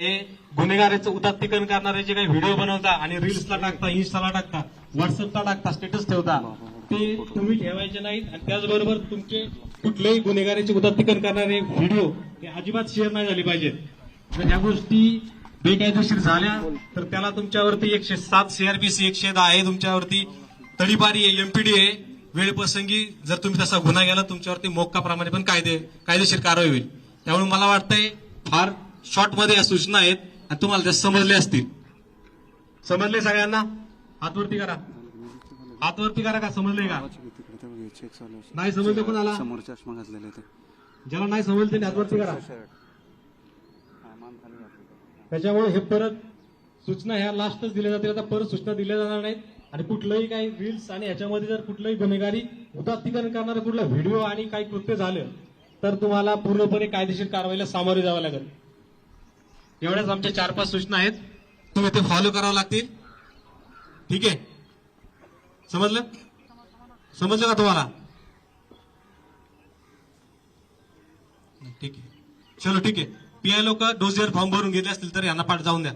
हे गुन्हेगाराचं उदात्तीकरण करणारे जे काही व्हिडिओ बनवता आणि रील्सला टाकता इन्स्टाला टाकता व्हॉट्सअपला टाकता स्टेटस ठेवता ते तुम्ही ठेवायचे नाहीत. आणि त्याचबरोबर तुमचे कुठलेही गुन्हेगाराचे उदात्तीकरण करणारे व्हिडिओ हे अजिबात शेअर नाही झाले पाहिजेत. जर ह्या गोष्टी बेकायदेशीर झाल्या तर त्याला तुमच्यावरती एकशे सात सीआरपीसी एकशे दहा आहे तुमच्यावरती. तडीपारी आहे एमपीडी आहे. वेळप्रसंगी जर तुम्ही तसा गुन्हा केला तुमच्यावरती मोक्काप्रमाणे पण कायदे कायदेशीर कारवाई होईल. त्यामुळे मला वाटतंय फार शॉर्टमध्ये या सूचना आहेत आणि तुम्हाला त्या समजले असतील. समजले सगळ्यांना? हातवरती करा. हातवरती करा का? समजले का. नाही समजले कोणाला? समोर चष्मा घातलेला ते ज्याला नाही समजले त्यांनी हातवरती करा. त्याच्यामुळे हे परत सूचना ह्या लास्टच दिल्या जातील. आता परत सूचना दिल्या जाणार नाहीत. आणि कुठलंही काही रील्स आणि ह्याच्यामध्ये जर कुठलंही गुन्हेगारी उदात्तीकरण करणारा कुठला व्हिडिओ आणि काही कृत्य झालं तर तुम्हाला पूर्णपणे कायदेशीर कारवाईला सामोरे जावं लागेल. एवढ्याच आमच्या चार पाच सूचना आहेत. तुम्ही ते फॉलो करावं लागतील. ठीक आहे? समजलं? समजलं का तुम्हाला? ठीक आहे. चलो ठीक आहे. पीआय लोक डोजियर फॉर्म भरून घेतले असतील तर यांना पाठ जाऊन द्या.